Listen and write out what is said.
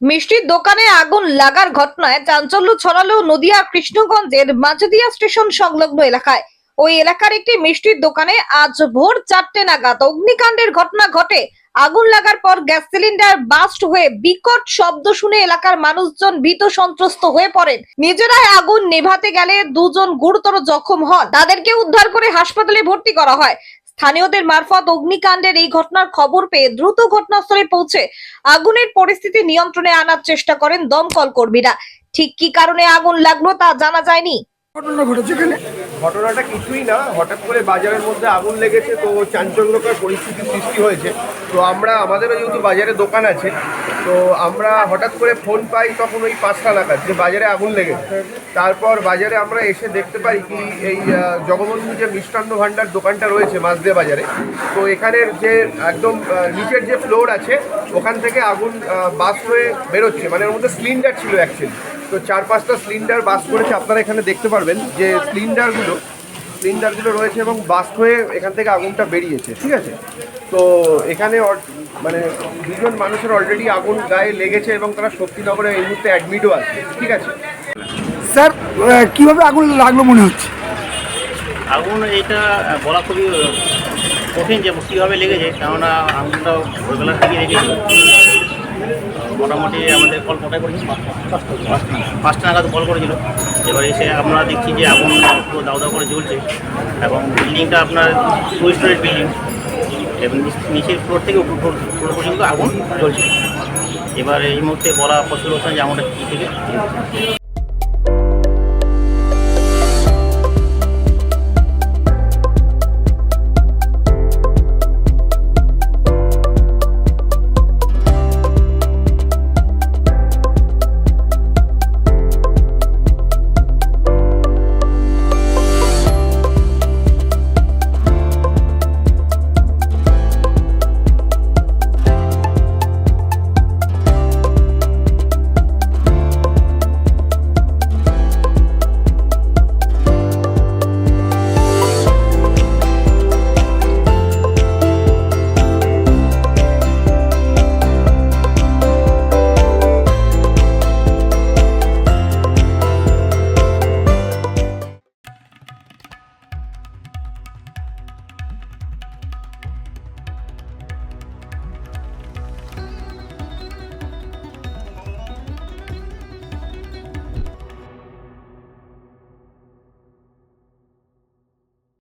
মিষ্টির দোকানে আগুন লাগার ঘটনায় চাঞ্চল্য ছড়ালো নদিয়া কৃষ্ণগঞ্জের মাঝদিয়া স্টেশন সংলগ্ন এলাকায়। ওই এলাকার একটি মিষ্টির দোকানে আজ ভোর চারটে নাগাদ অগ্নিকাণ্ডের ঘটনা ঘটে। আগুন লাগার পর গ্যাস সিলিন্ডার বাস্ট হয়ে বিকট শব্দ শুনে এলাকার মানুষজন ভীত সন্ত্রস্ত হয়ে পড়েন। নিজেরাই আগুন নেভাতে গেলে দুজন গুরুতর জখম হন। তাদেরকে উদ্ধার করে হাসপাতালে ভর্তি করা হয়। স্থানীয়দের মারফত অগ্নিকাণ্ডের এই ঘটনার খবর পেয়ে দ্রুত ঘটনাস্থলে পৌঁছে আগুনের পরিস্থিতি নিয়ন্ত্রণে আনার চেষ্টা করেন দমকল কর্মীরা। ঠিক কি কারণে আগুন লাগল তা জানা যায়নি। ঘটনা ঘটেছে এখানে? ঘটনাটা কিছুই না হঠাৎ করে বাজারের মধ্যে আগুন লেগেছে তো চাঞ্চল্যকর পরিস্থিতির সৃষ্টি হয়েছে। তো আমরা আমাদেরও যেহেতু বাজারে দোকান আছে তো আমরা হঠাৎ করে ফোন পাই তখন ওই পাঁচটা নাগাদ যে বাজারে আগুন লেগেছে তারপর বাজারে আমরা এসে দেখতে পাই কি এই জগবন্ধু যে মিষ্টান্ন ভাণ্ডার দোকানটা রয়েছে মাঝদে বাজারে, তো এখানের যে একদম নিচের যে ফ্লোর আছে, ওখান থেকে আগুন বাস হয়ে বেরোচ্ছে। মানে ওর মধ্যে সিলিন্ডার ছিল অ্যাকচুয়ালি তো চার পাঁচটা সিলিন্ডার বাস করেছে। আপনারা এখানে দেখতে পারবেন যে সিলিন্ডারগুলো সিলিন্ডারগুলো রয়েছে এবং বাস্ট হয়ে এখান থেকে আগুনটা বেরিয়েছে ঠিক আছে? তো এখানে মানে দুজন মানুষের অলরেডি আগুন গায়ে লেগেছে এবং তারা শক্তিনগরে এই মুহূর্তে অ্যাডমিটও আছে ঠিক আছে? স্যার কীভাবে আগুন লাগল মনে হচ্ছে? আগুন এটা বলা খুবই কঠিন যে কীভাবে লেগেছে কেননা আগুনটা ভোরবেলার দিকে লেগেছে। মোটামুটি আমাদের কল কটায় করেছিল? পাঁচটা নাগাদ কল করেছিল। এবার এসে আমরা দেখছি যে আগুন পুরো দাও দাও করে জ্বলছে এবং বিল্ডিংটা আপনার টু স্টোরেজ বিল্ডিং এবং নিচের ফ্লোর থেকে উপর ফ্লোর পর্যন্ত আগুন জ্বলছে। এবার এই মুহূর্তে বলা পসিবল হচ্ছে যে আমাদের কী থেকে।